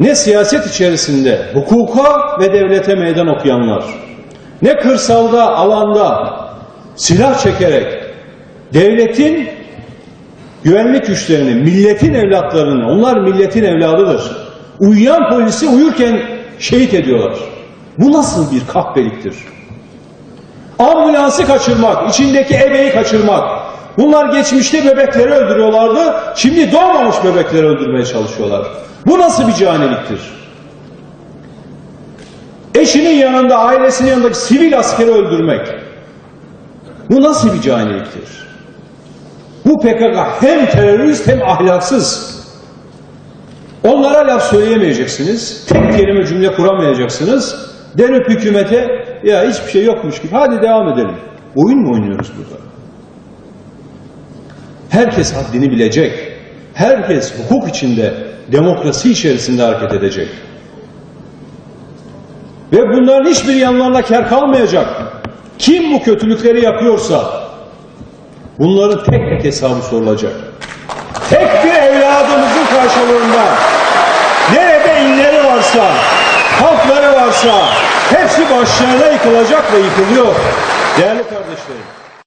ne siyaset içerisinde hukuka ve devlete meydan okuyanlar, ne kırsalda, alanda silah çekerek devletin güvenlik güçlerini, milletin evlatlarını, onlar milletin evladıdır. Uyuyan polisi uyurken şehit ediyorlar. Bu nasıl bir kahpeliktir? Ambulansı kaçırmak, içindeki ebeyi kaçırmak. Bunlar geçmişte bebekleri öldürüyorlardı, şimdi doğmamış bebekleri öldürmeye çalışıyorlar. Bu nasıl bir caniliktir? Eşinin yanında, ailesinin yanındaki sivil askeri öldürmek. Bu nasıl bir caniliktir? Bu PKK hem terörist hem ahlaksız. Onlara laf söyleyemeyeceksiniz. Tek kelime cümle kuramayacaksınız. Dönüp hükümete ya hiçbir şey yokmuş gibi hadi devam edelim. Oyun mu oynuyoruz burada? Herkes haddini bilecek. Herkes hukuk içinde, demokrasi içerisinde hareket edecek. Ve bunların hiçbir yanlarına kar kalmayacak. Kim bu kötülükleri yapıyorsa bunların tek tek hesabı sorulacak. Tek bir evladımızın karşılığında nerede inleri varsa, halkları varsa hepsi başlarına yıkılacak ve yıkılıyor. Değerli kardeşlerim.